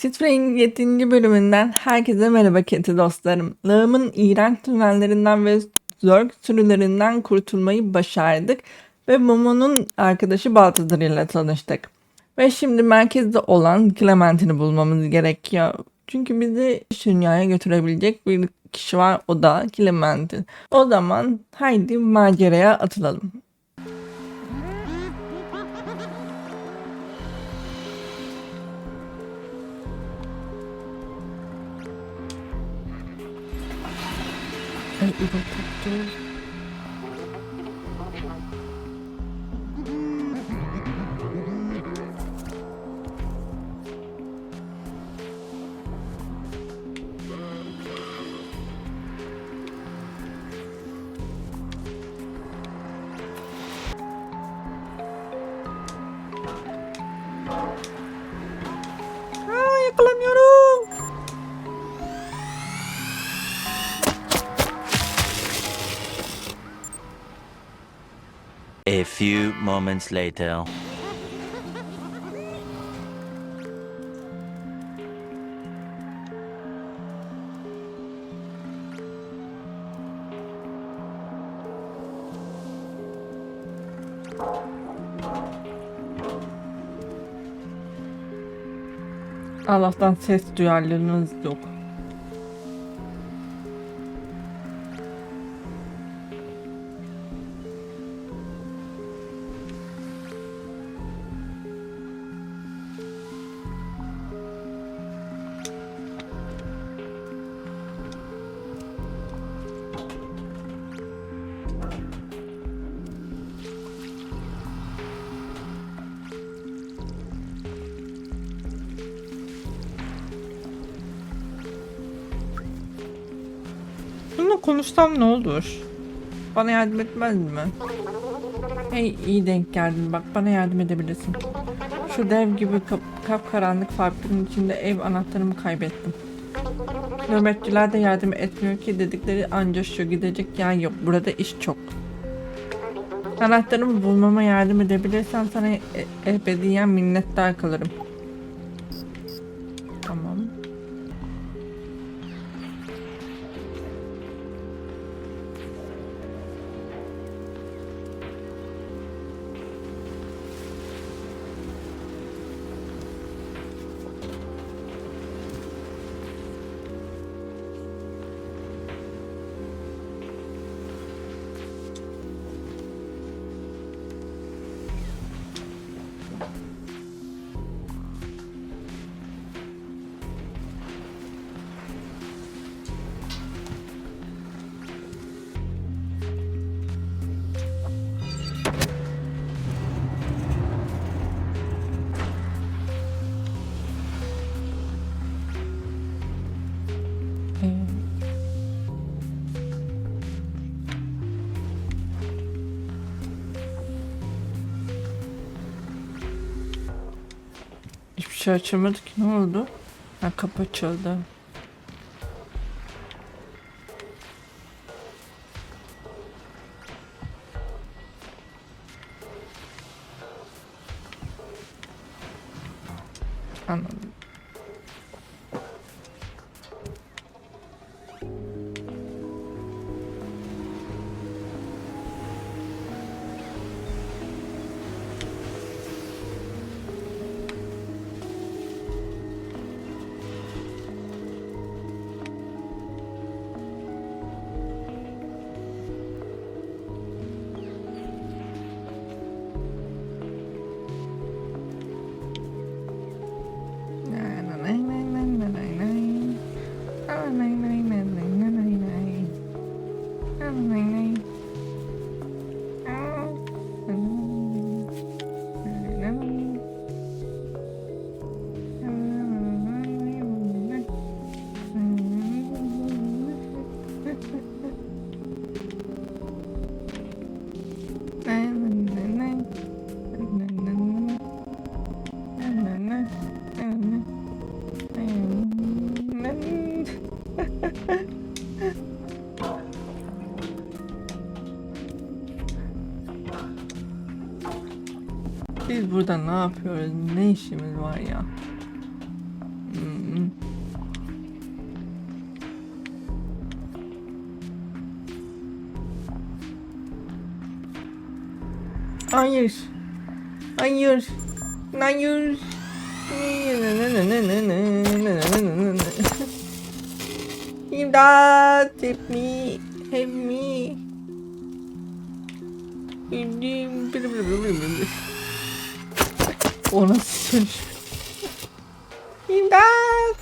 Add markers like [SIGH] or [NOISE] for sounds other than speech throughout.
Citray'ın 7. bölümünden herkese merhaba keti dostlarım. Lağımın iğrenç tünellerinden ve zörg sürülerinden kurtulmayı başardık ve Momo'nun arkadaşı Baltazar ile tanıştık. Ve şimdi merkezde olan Clementine'i bulmamız gerekiyor. Çünkü bizi dünyaya götürebilecek bir kişi var o da Clementine. O zaman haydi maceraya atılalım. Ay İbo koptu. Aa, Few moments later. Allah'tan ses duyarlılığınız yok. Konuşsam ne olur? Bana yardım etmez mi? Hey iyi denk geldin bak bana yardım edebilirsin. Şu dev gibi kap kapkaranlık fabrikanın içinde ev anahtarımı kaybettim. Nöbetçiler de yardım etmiyor ki dedikleri anca şu gidecek yer yok. Burada iş çok. Anahtarımı bulmama yardım edebilirsen sana e- ebediyen minnettar kalırım. Şey açılmadı ki ne oldu? Ha kapı açıldı. Anladım. yapıyoruz? Ne işimiz var ya? Hmm. Hayır. Hayır. Hayır. İmdat. Tip me. O nasıl söylüyor? İmdat.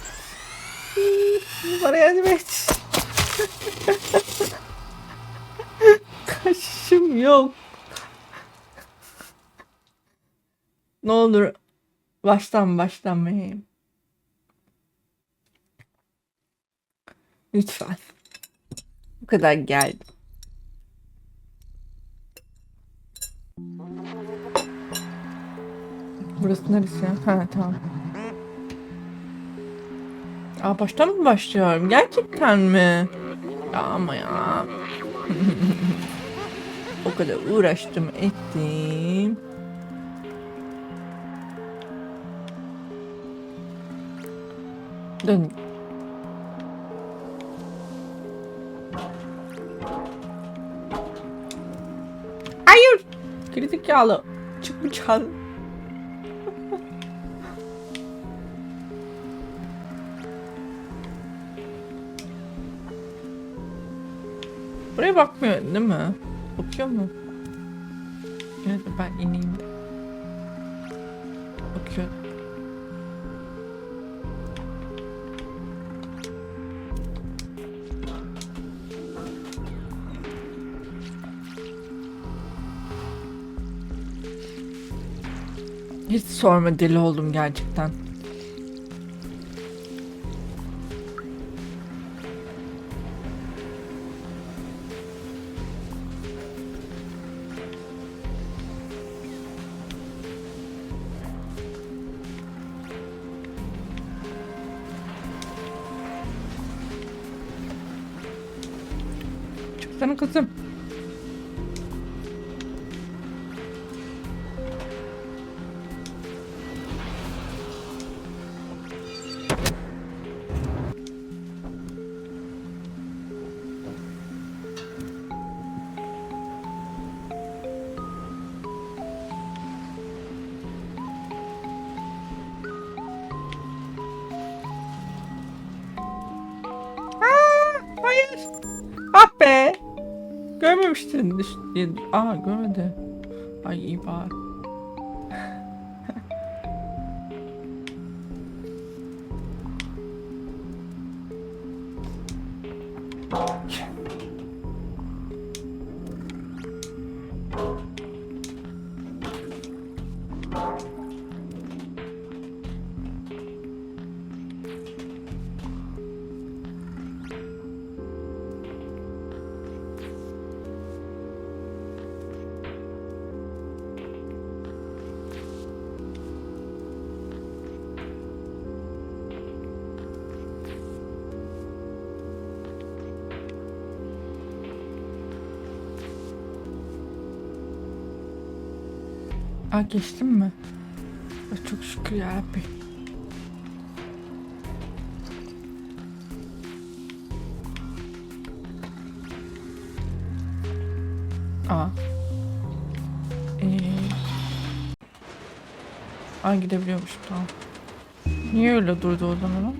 Bana yardım et. Kaçışım yok. Ne olur baştan başlamayayım. Lütfen. Bu kadar geldim. Burası neresi ya? Ha tamam. Aa baştan mı başlıyorum? Gerçekten mi? Ya ama ya. [LAUGHS] o kadar uğraştım ettim. Dön. Hayır. Gerizekalı. Çık bıçağı. Buraya bakmıyor değil mi? Bakıyor mu? Evet ben ineyim. Bakıyor. Hiç sorma deli oldum gerçekten. Çıksana kızım. Diye. Aa görmedi. Ay iyi bari. Aa geçtim mi? Çok şükür ya Rabbi. Aa. Ee. Aa gidebiliyormuş tamam. Niye öyle durdu o zaman?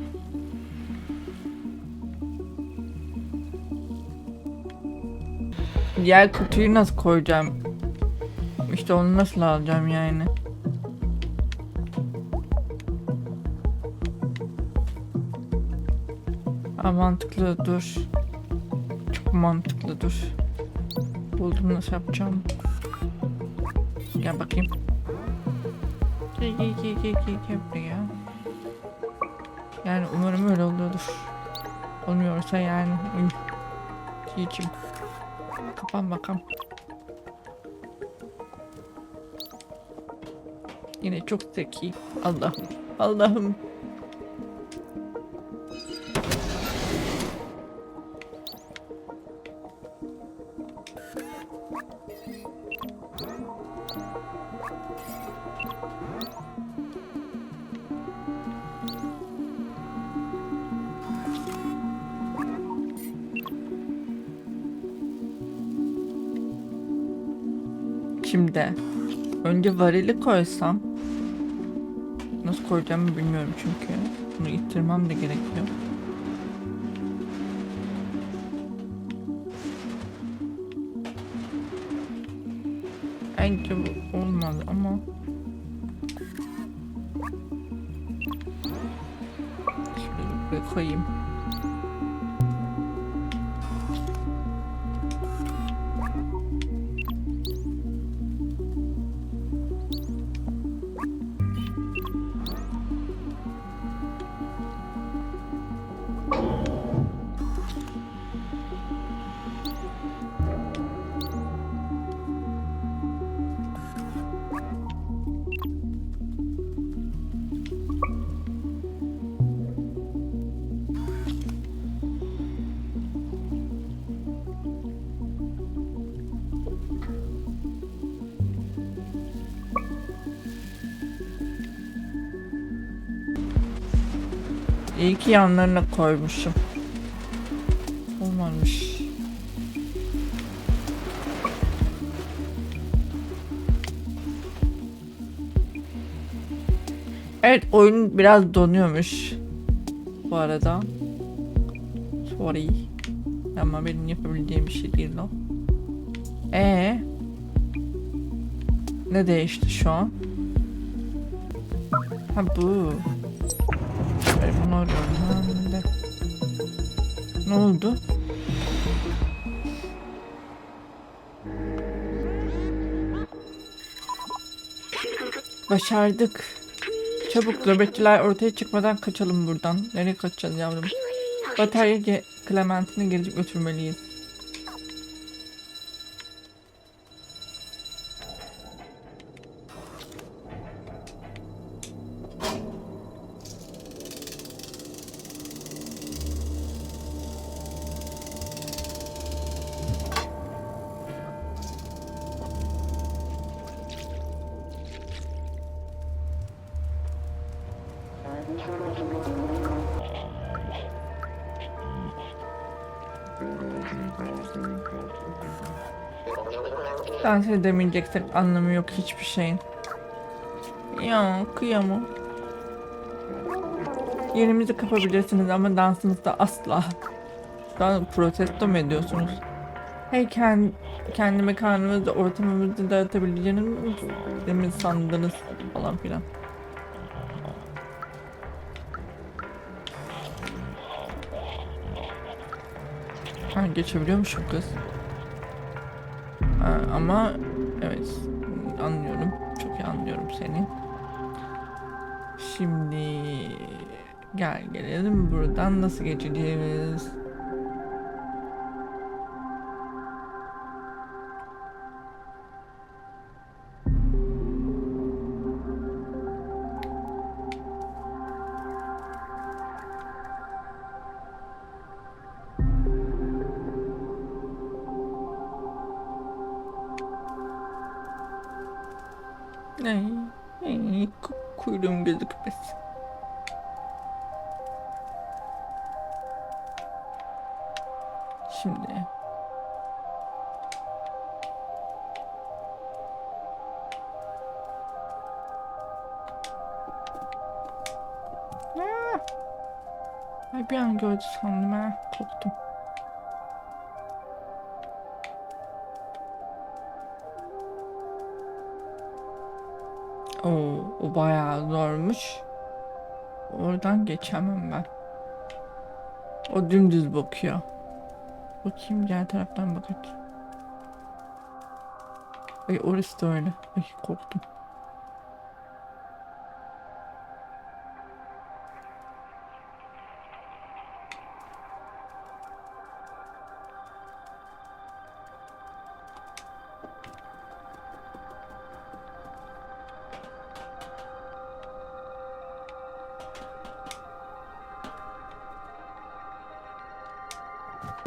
Diğer kutuyu nasıl koyacağım? İşte onu nasıl alacağım yani? Aa, mantıklı dur. Çok mantıklı dur. Buldum nasıl yapacağım. Gel bakayım. Gel gel gel gel gel gel buraya. Yani umarım öyle oluyordur. Olmuyorsa yani. Diyeceğim. Kapan bakalım. Yine çok zeki. Allah'ım. Allah'ım. Şimdi Önce varili koysam. Nasıl koyacağımı bilmiyorum çünkü. Bunu ittirmem de gerekiyor. Bence bu olmadı ama. Şöyle koyayım. İyi ki yanlarına koymuşum. Olmamış. Evet oyun biraz donuyormuş. Bu arada. Sorry. Ama benim yapabildiğim bir şey değil o. Ee, ne değişti şu an? Ha bu. Arıyorum. Ha, ne? Oldu? Başardık. Çabuk nöbetçiler ortaya çıkmadan kaçalım buradan. Nereye kaçacağız yavrum? Batarya Clementine geri götürmeliyiz. Dans edemeyeceksek anlamı yok hiçbir şeyin. Ya kıyamam. Yerimizi kapabilirsiniz ama dansımızda asla. An protesto mu ediyorsunuz? Hey kend, kendi mekanımızda ortamımızı dağıtabileceğinizi mi sandınız falan filan. Ha geçebiliyormuşum kız. Ha, ama evet anlıyorum. Çok iyi anlıyorum seni. Şimdi gel gelelim buradan nasıl geçeceğiz? Ay, ay, ku- kuyruğum gözükmesin. Şimdi. Ay bir an gördü sandım ha. Korktum. O bayağı zormuş. Oradan geçemem ben. O dümdüz bakıyor. Bakayım diğer taraftan bakayım. Ay orası da öyle. Ay korktum.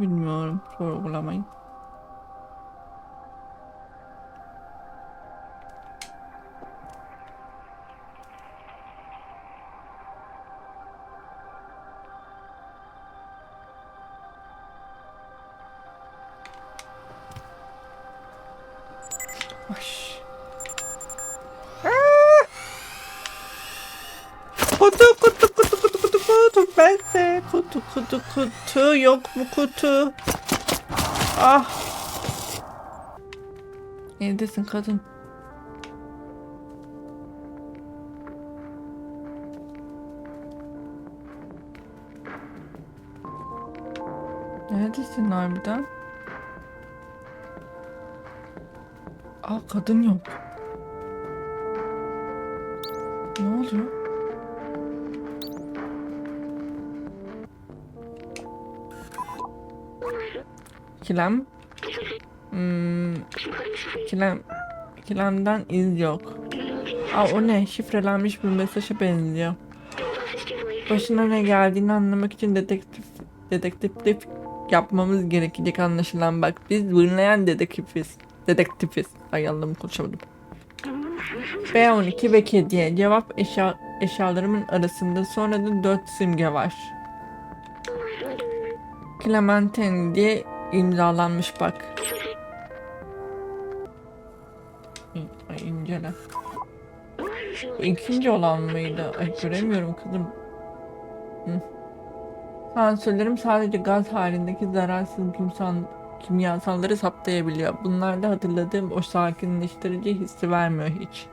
Bilmiyorum. Sorgulamayın. Kutu kutu yok mu kutu? Ah. Neredesin kadın? Neredesin harbiden? Aa kadın yok. Ne oluyor? Kilem. Hmm, kilem. Kilemden iz yok. Aa o ne? Şifrelenmiş bir mesaja benziyor. Başına ne geldiğini anlamak için dedektif dedektiflik yapmamız gerekecek anlaşılan bak. Biz bırlayan dedektifiz. Dedektifiz. Ay Allah'ım konuşamadım. B12 ve kediye cevap eşya, eşyalarımın arasında sonra da 4 simge var. Clementine diye imzalanmış bak. Ay incele. Bu olan mıydı? Ay göremiyorum kızım. Hı. Sadece gaz halindeki zararsız kimsal, kimyasalları saptayabiliyor. Bunlar da hatırladığım o sakinleştirici hissi vermiyor hiç.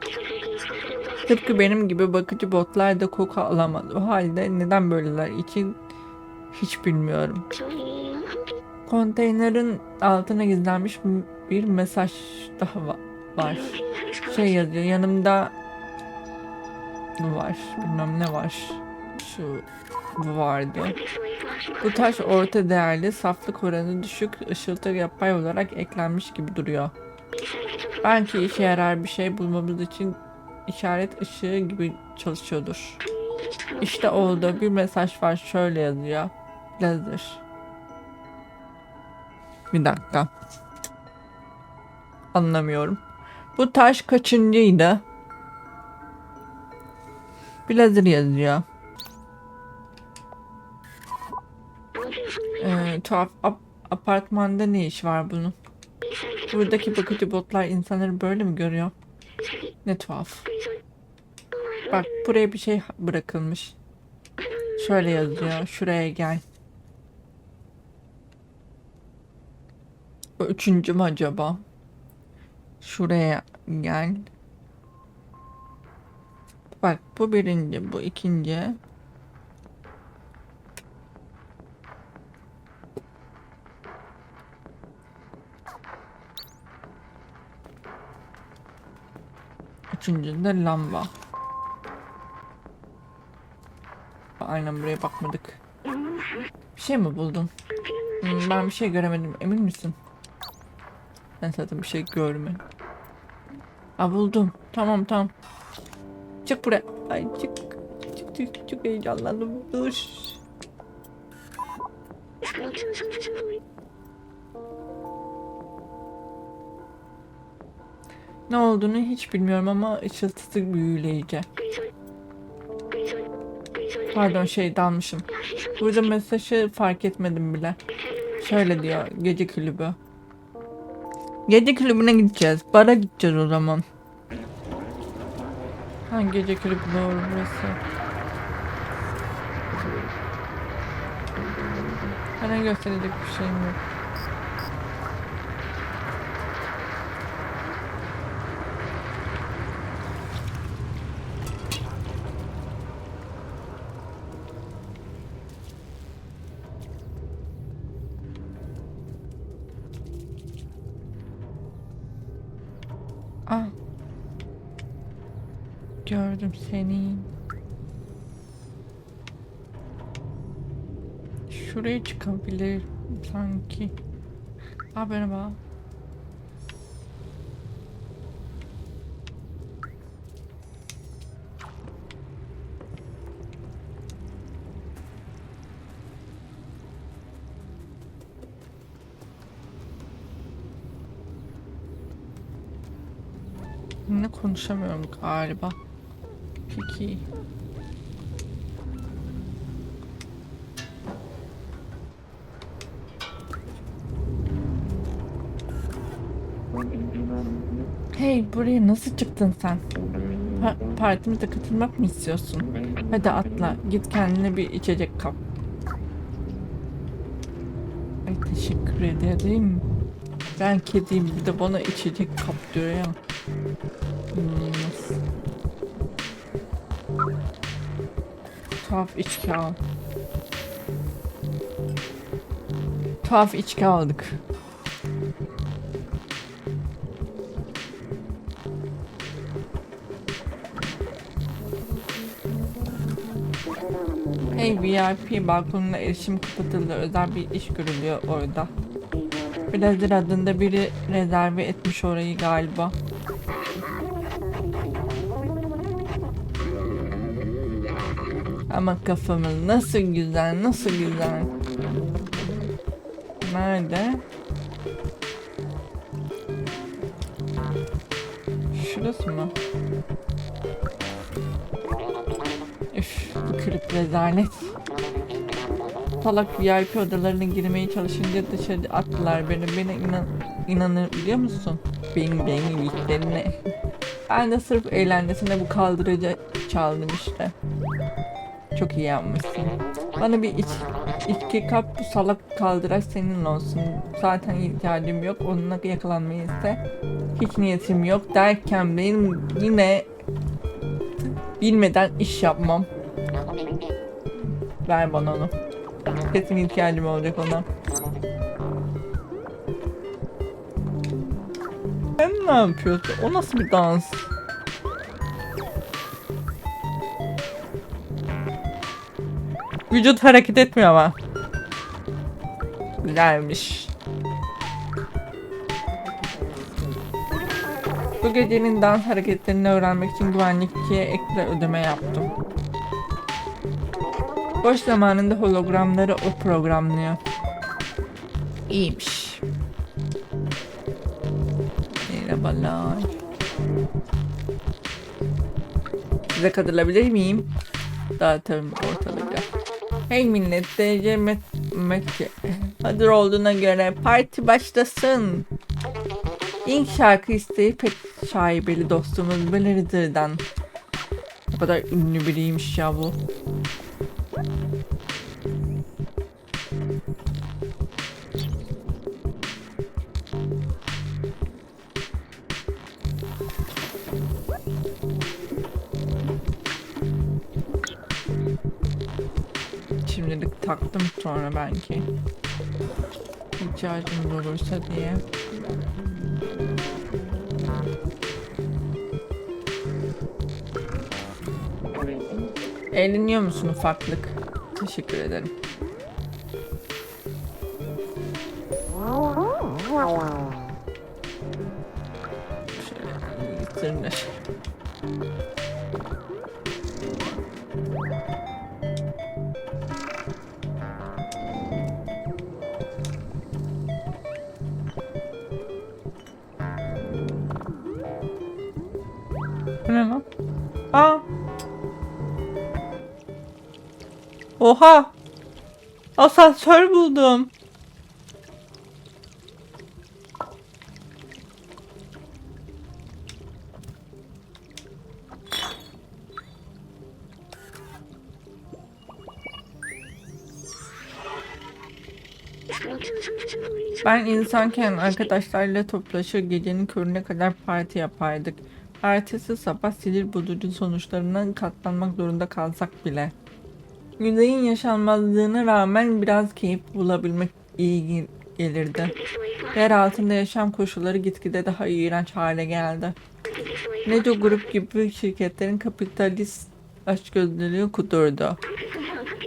Tıpkı benim gibi bakıcı botlar da koku alamaz. O halde neden böyleler için hiç bilmiyorum. Konteynerin altına gizlenmiş bir mesaj daha va- var. Şey yazıyor yanımda var. Bilmem ne var. Şu vardı. Bu taş orta değerli, saflık oranı düşük, ışıltı yapay olarak eklenmiş gibi duruyor. Belki işe yarar bir şey bulmamız için işaret ışığı gibi çalışıyordur. İşte oldu. Bir mesaj var. Şöyle yazıyor. Lazer. Bir dakika. Anlamıyorum. Bu taş kaçıncıydı? Bir lazer yazıyor. Ee, tuhaf. Ap- apartmanda ne iş var bunun? Buradaki bakıcı botlar insanları böyle mi görüyor? Ne tuhaf. Bak buraya bir şey bırakılmış. Şöyle yazıyor. Şuraya gel. Üçüncü mü acaba? Şuraya gel. Bak bu birinci, bu ikinci. Üçüncü de lamba. Aynen buraya bakmadık. Bir şey mi buldun? Hmm, ben bir şey göremedim. Emin misin? Ben zaten bir şey görmedim. Aa buldum. Tamam tamam. Çık buraya. Ay çık. Çık çık çok heyecanlandım. Dur. Ne olduğunu hiç bilmiyorum ama ışıltısı büyüleyici. Pardon şey dalmışım. Burada mesajı fark etmedim bile. Şöyle diyor gece kulübü. Gece kulübüne gideceğiz. Bara gideceğiz o zaman. Ha gece kulübü doğru burası. Bana gösterecek bir şeyim yok. Şuraya çıkabilir sanki. Aa merhaba. Ne konuşamıyorum galiba. Peki. Hey buraya nasıl çıktın sen? Pa- partimize katılmak mı istiyorsun? Hadi atla. Git kendine bir içecek kap. Ay teşekkür ederim. Ben kediyim bir de bana içecek kap diyor ya. İnanılmaz. Tuhaf içki al. Tuhaf içki aldık. Hey VIP balkonuna erişim kapatıldı. Özel bir iş görülüyor orada. Blazer adında biri rezerve etmiş orayı galiba. Ama kafamız nasıl güzel, nasıl güzel. Nerede? Şurası mı? Rezalet. Salak VIP odalarına girmeye çalışınca dışarı attılar beni. Beni inan inanır biliyor musun? Benim benim iyiliklerine. Ben de sırf eğlencesine bu kaldırıcı çaldım işte. Çok iyi yapmışsın. Bana bir iç, içki kap bu salak kaldıraç senin olsun. Zaten ihtiyacım yok. Onunla yakalanmayı ise hiç niyetim yok derken benim yine bilmeden iş yapmam. Ver bana onu. Kesin ihtiyacım olacak ona. Sen ne yapıyorsun? O nasıl bir dans? Vücut hareket etmiyor ama. Güzelmiş. Bu gecenin dans hareketlerini öğrenmek için güvenlikçiye ekstra ödeme yaptım. Boş zamanında hologramları o programlıyor. İyiymiş. Merhabalar. Size katılabilir miyim? Dağıtırım ortalıkta. Hey millet, DC Met Met hazır olduğuna göre parti başlasın. İlk şarkı isteği pek şaibeli dostumuz Blazer'dan. Ne kadar ünlü biriymiş ya bu. Sonra belki. İhtiyacımız olursa diye. Eğleniyor musun ufaklık? Teşekkür ederim. Oha! Asansör buldum. Ben insanken arkadaşlarla toplaşır gecenin körüne kadar parti yapardık. Ertesi sabah sinir bozucu sonuçlarına katlanmak zorunda kalsak bile. Yüzeyin yaşanmazlığına rağmen biraz keyif bulabilmek iyi gel- gelirdi. Yer altında yaşam koşulları gitgide daha iğrenç hale geldi. Neco Grup gibi şirketlerin kapitalist açgözlülüğü kudurdu.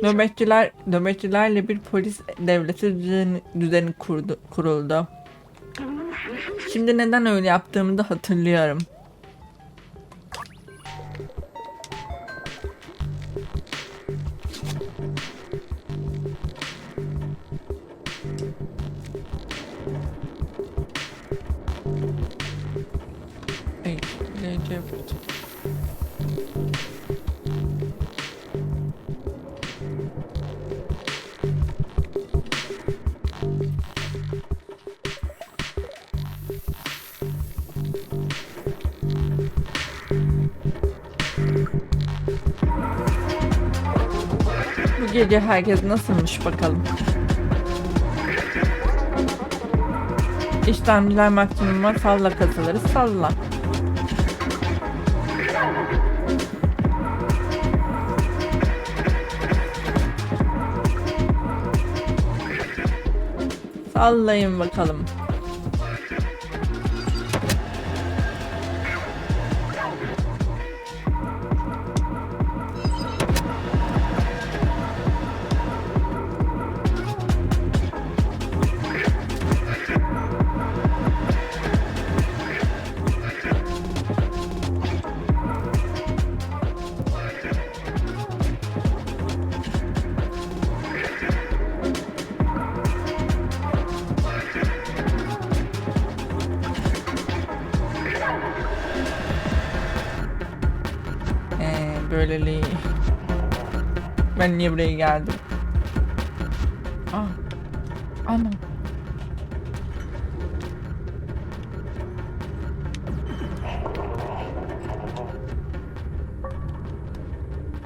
Nöbetçiler, nöbetçilerle bir polis devleti düzeni, düzeni kurdu, kuruldu. Şimdi neden öyle yaptığımı da hatırlıyorum. Gece herkes nasılmış bakalım. İşlemciler maksimuma salla kasaları salla. Sallayın bakalım. Ben niye buraya geldim? Ah. Ana.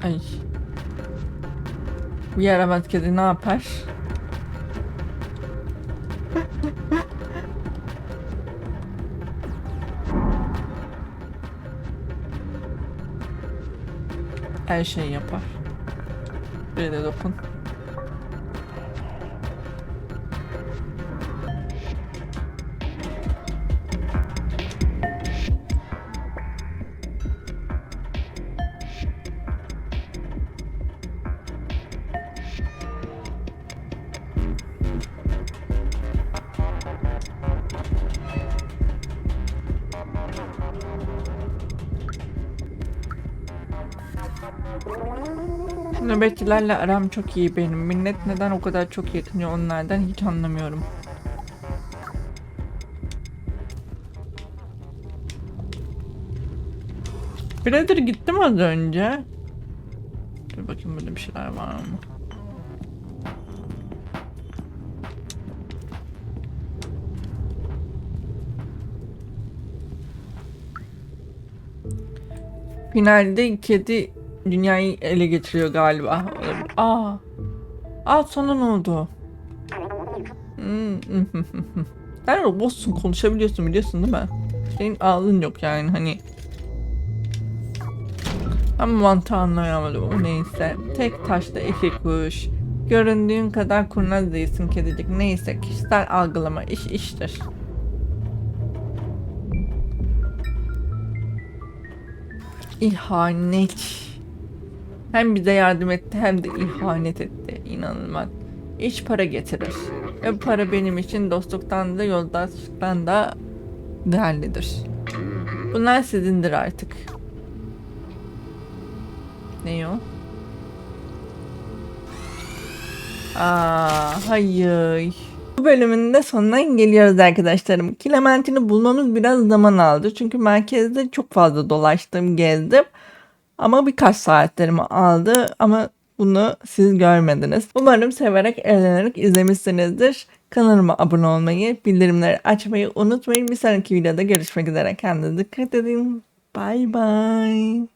Ay. Bu yaramaz kedi ne yapar? Her şeyi yapar. De dokun. Nöbetçilerle aram çok iyi benim. Millet neden o kadar çok yakınıyor onlardan hiç anlamıyorum. Birader gittim az önce. Dur bakayım burada bir şeyler var mı? Finalde kedi dünyayı ele geçiriyor galiba. Aa. Aa sonra ne oldu? Hmm. [LAUGHS] Sen robotsun konuşabiliyorsun biliyorsun değil mi? Senin ağzın yok yani hani. Ama mantığı anlayamadım neyse. Tek taşta iki kuş. Göründüğün kadar kurnaz değilsin kedicik. Neyse kişisel algılama iş iştir. İhanet. Hem bize yardım etti hem de ihanet etti. İnanılmaz. İş para getirir. Ve bu para benim için dostluktan da yoldaşlıktan da değerlidir. Bunlar sizindir artık. Ne o? Aa, hayır. Bu bölümün de sonuna geliyoruz arkadaşlarım. Clementine'i bulmamız biraz zaman aldı. Çünkü merkezde çok fazla dolaştım, gezdim. Ama birkaç saatlerimi aldı ama bunu siz görmediniz. Umarım severek, eğlenerek izlemişsinizdir. Kanalıma abone olmayı, bildirimleri açmayı unutmayın. Bir sonraki videoda görüşmek üzere. Kendinize dikkat edin. Bye bye.